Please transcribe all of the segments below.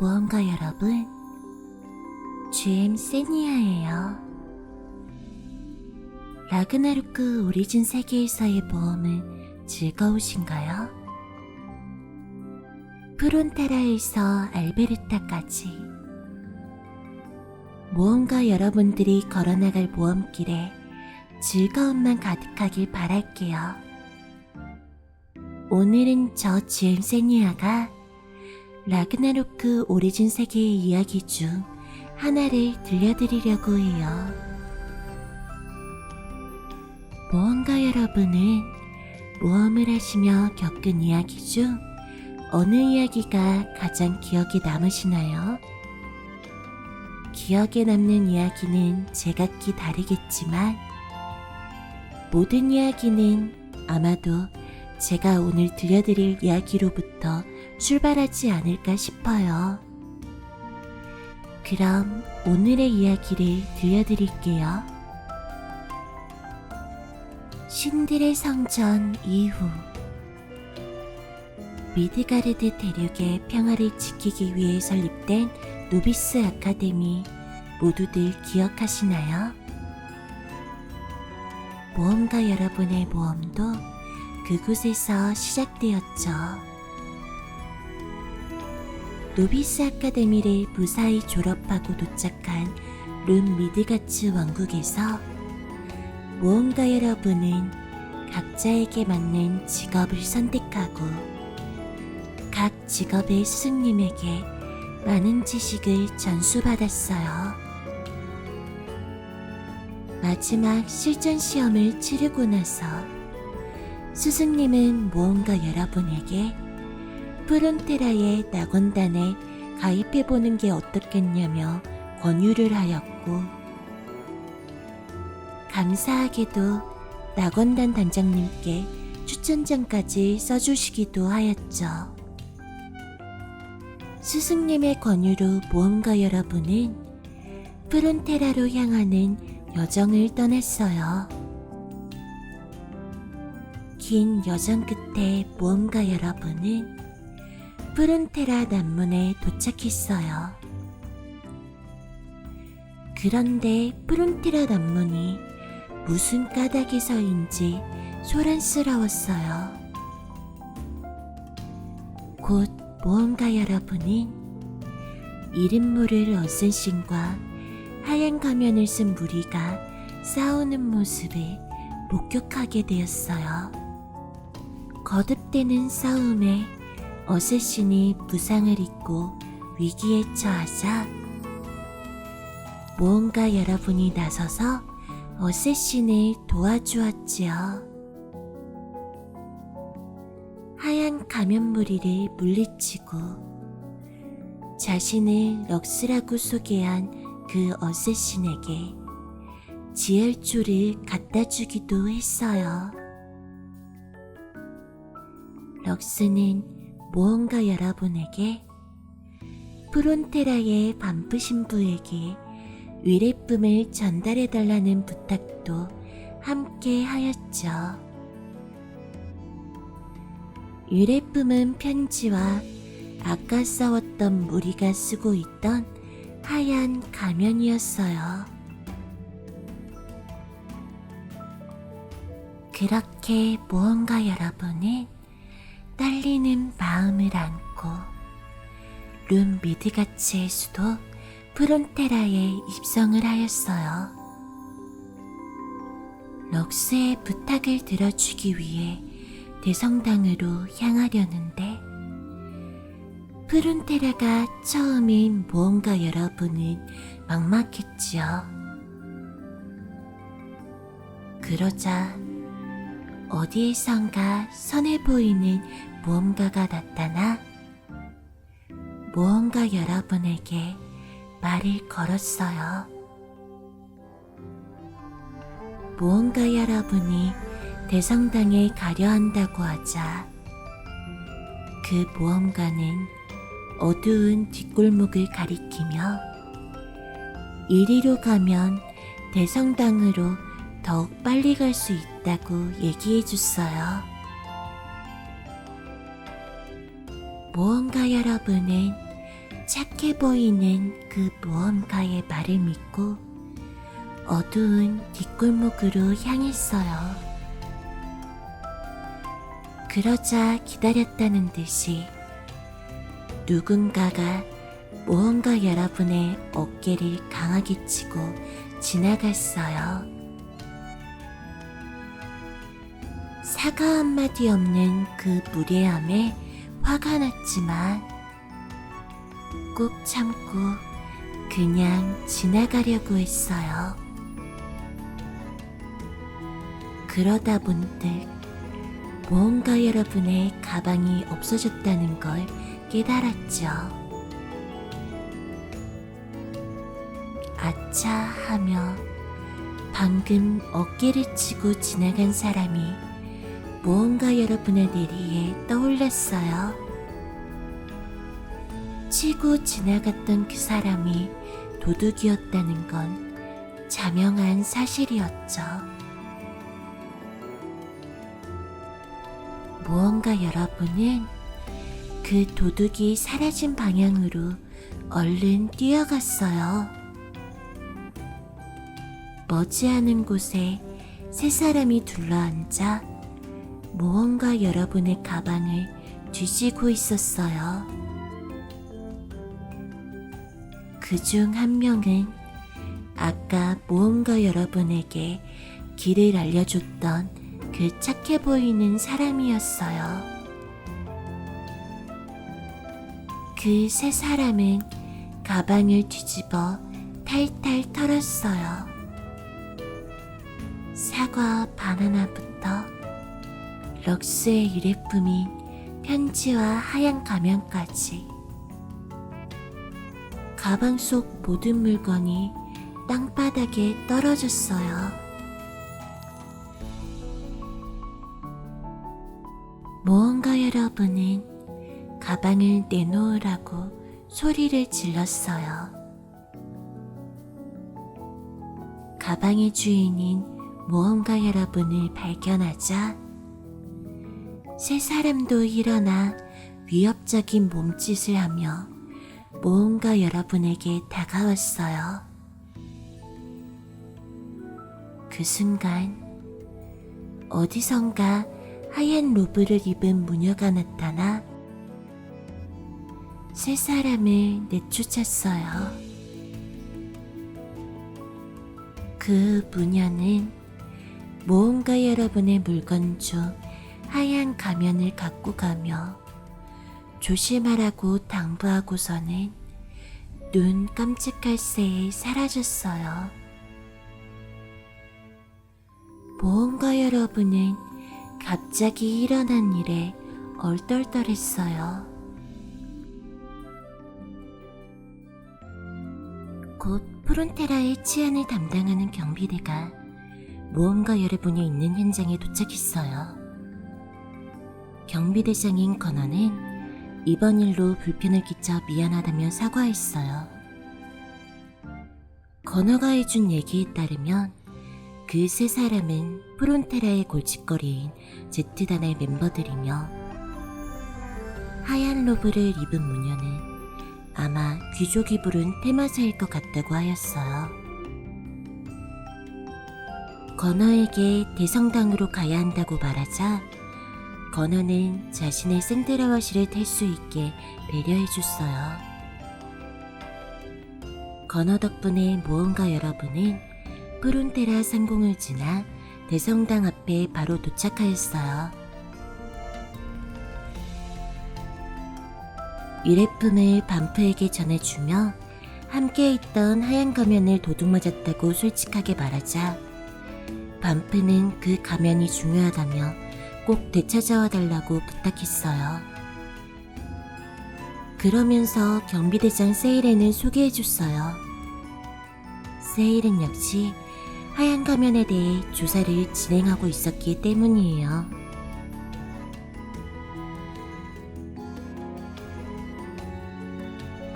모험가 여러분, GM 세니아예요. 라그나로크 오리진 세계에서의 모험은 즐거우신가요? 프론테라에서 알베르타까지 모험가 여러분들이 걸어나갈 모험길에 즐거움만 가득하길 바랄게요. 오늘은 저 GM 세니아가 라그나로크 오리진 세계의 이야기 중 하나를 들려드리려고 해요. 모험가 여러분은 모험을 하시며 겪은 이야기 중 어느 이야기가 가장 기억에 남으시나요? 기억에 남는 이야기는 제각기 다르겠지만 모든 이야기는 아마도 제가 오늘 들려드릴 이야기로부터 출발하지 않을까 싶어요. 그럼 오늘의 이야기를 들려드릴게요. 신들의 성전 이후 미드가르드 대륙의 평화를 지키기 위해 설립된 노비스 아카데미 모두들 기억하시나요? 모험가 여러분의 모험도 그곳에서 시작되었죠. 노비스 아카데미를 무사히 졸업하고 도착한 룬 미드가츠 왕국에서 모험가 여러분은 각자에게 맞는 직업을 선택하고 각 직업의 스승님에게 많은 지식을 전수받았어요. 마지막 실전 시험을 치르고 나서 스승님은 모험가 여러분에게 프론테라의 낙원단에 가입해보는 게 어떻겠냐며 권유를 하였고, 감사하게도 낙원단 단장님께 추천장까지 써주시기도 하였죠. 스승님의 권유로 모험가 여러분은 프론테라로 향하는 여정을 떠났어요. 긴 여정 끝에 모험가 여러분은 프론테라 남문에 도착했어요. 그런데 프론테라 남문이 무슨 까닭에서인지 소란스러웠어요. 곧 모험가 여러분은 이름 모를 어쌔신과 하얀 가면을 쓴 무리가 싸우는 모습을 목격하게 되었어요. 거듭되는 싸움에 어쌔신이 부상을 입고 위기에 처하자 모험가 여러분이 나서서 어쌔신을 도와주었지요. 하얀 가면무리를 물리치고 자신을 럭스라고 소개한 그 어쌔신에게 지혈조를 갖다 주기도 했어요. 럭스는 무언가 여러분에게 프론테라의 반프 신부에게 위례품을 전달해 달라는 부탁도 함께 하였죠. 위례품은 편지와 아까 싸웠던 무리가 쓰고 있던 하얀 가면이었어요. 그렇게 무언가 여러분은 떨리는 마음을 안고 룸 미드가츠의 수도 프론테라에 입성을 하였어요. 럭스의 부탁을 들어주기 위해 대성당으로 향하려는데 프론테라가 처음인 무언가 여러분은 막막했지요. 그러자 어디에선가 선해 보이는 무언가가 나타나 무언가 여러분에게 말을 걸었어요. 무언가 여러분이 대성당에 가려 한다고 하자 그 모험가는 어두운 뒷골목을 가리키며 이리로 가면 대성당으로 더욱 빨리 갈 수 있다고 얘기해 줬어요. 무언가 여러분은 착해 보이는 그 모험가의 말을 믿고 어두운 뒷골목으로 향했어요. 그러자 기다렸다는 듯이 누군가가 모험가 여러분의 어깨를 강하게 치고 지나갔어요. 사과 한마디 없는 그 무례함에 화가 났지만 꾹 참고 그냥 지나가려고 했어요. 그러다 문득 모험가 여러분의 가방이 없어졌다는 걸 깨달았죠. 아차 하며 방금 어깨를 치고 지나간 사람이 무언가 여러분의 내리에 떠올랐어요. 치고 지나갔던 그 사람이 도둑이었다는 건 자명한 사실이었죠. 무언가 여러분은 그 도둑이 사라진 방향으로 얼른 뛰어갔어요. 머지않은 곳에 세 사람이 둘러앉아 무언가 여러분의 가방을 뒤지고 있었어요. 그 중 한 명은 아까 무언가 여러분에게 길을 알려줬던 그 착해 보이는 사람이었어요. 그 세 사람은 가방을 뒤집어 탈탈 털었어요. 사과 바나나부터 럭스의 일회품인 편지와 하얀 가면까지 가방 속 모든 물건이 땅바닥에 떨어졌어요. 모험가 여러분은 가방을 내놓으라고 소리를 질렀어요. 가방의 주인인 모험가 여러분을 발견하자 세 사람도 일어나 위협적인 몸짓을 하며 모험가 여러분에게 다가왔어요. 그 순간 어디선가 하얀 로브를 입은 무녀가 나타나 세 사람을 내쫓았어요. 그 무녀는 모험가 여러분의 물건 중 하얀 가면을 갖고 가며 조심하라고 당부하고서는 눈 깜찍할 새에 사라졌어요. 모험가 여러분은 갑자기 일어난 일에 얼떨떨했어요. 곧 프론테라의 치안을 담당하는 경비대가 모험가 여러분이 있는 현장에 도착했어요. 경비대장인 건어는 이번 일로 불편을 끼쳐 미안하다며 사과했어요. 건어가 해준 얘기에 따르면 그 세 사람은 프론테라의 골칫거리인 제트단의 멤버들이며 하얀 로브를 입은 무녀는 아마 귀족이 부른 테마사일 것 같다고 하였어요. 건어에게 대성당으로 가야 한다고 말하자 건어는 자신의 생드라와시를 탈 수 있게 배려해줬어요. 건어 덕분에 모험가 여러분은 프론테라 상공을 지나 대성당 앞에 바로 도착하였어요. 일회품을 반프에게 전해주며 함께 있던 하얀 가면을 도둑 맞았다고 솔직하게 말하자 반프는 그 가면이 중요하다며 꼭 되찾아와 달라고 부탁했어요. 그러면서 경비대장 세일렌을 소개해 줬어요. 세일은 역시 하얀 가면에 대해 조사를 진행하고 있었기 때문이에요.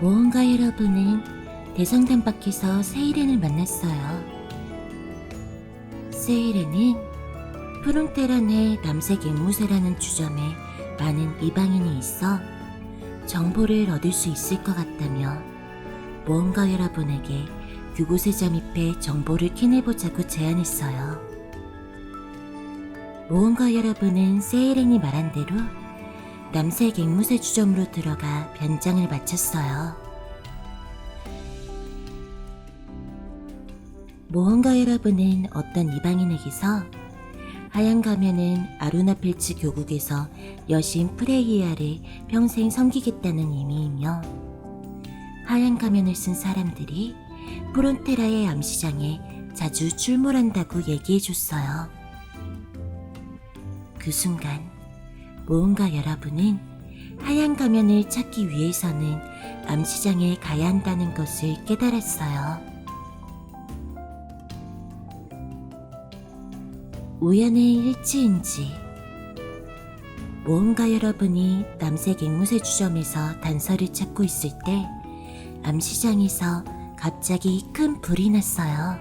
모험가 여러분은 대성당 밖에서 세이렌을 만났어요. 세이렌은 프롱테란의 남색 앵무새라는 주점에 많은 이방인이 있어 정보를 얻을 수 있을 것 같다며 모험가 여러분에게 그곳에 잠입해 정보를 캐내보자고 제안했어요. 모험가 여러분은 세이렌이 말한 대로 남색 앵무새 주점으로 들어가 변장을 마쳤어요. 모험가 여러분은 어떤 이방인에게서 하얀 가면은 아루나 필츠 교국에서 여신 프레이아를 평생 섬기겠다는 의미이며 하얀 가면을 쓴 사람들이 프론테라의 암시장에 자주 출몰한다고 얘기해 줬어요. 그 순간 모험가 여러분은 하얀 가면을 찾기 위해서는 암시장에 가야 한다는 것을 깨달았어요. 우연의 일치인지 모험가 여러분이 남색 앵무새 주점에서 단서를 찾고 있을 때 암시장에서 갑자기 큰 불이 났어요.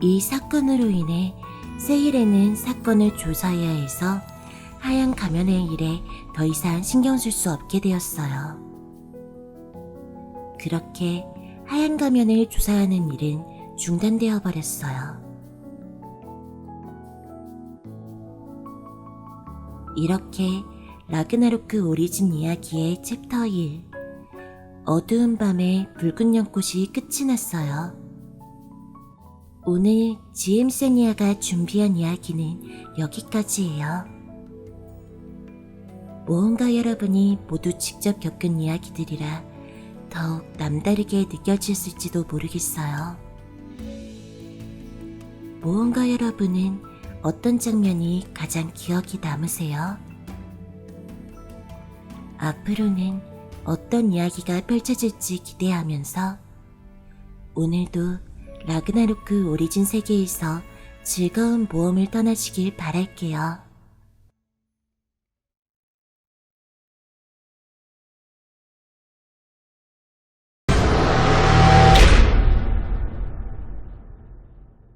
이 사건으로 인해 세일에는 사건을 조사해야 해서 하얀 가면의 일에 더 이상 신경 쓸 수 없게 되었어요. 그렇게 하얀 가면을 조사하는 일은 중단되어 버렸어요. 이렇게 라그나로크 오리진 이야기의 챕터 1 어두운 밤에 붉은 연꽃이 끝이 났어요. 오늘 지엠세니아가 준비한 이야기는 여기까지예요. 모험가 여러분이 모두 직접 겪은 이야기들이라 더욱 남다르게 느껴졌을지도 모르겠어요. 모험가 여러분은 어떤 장면이 가장 기억이 남으세요? 앞으로는 어떤 이야기가 펼쳐질지 기대하면서 오늘도 라그나로크 오리진 세계에서 즐거운 모험을 떠나시길 바랄게요.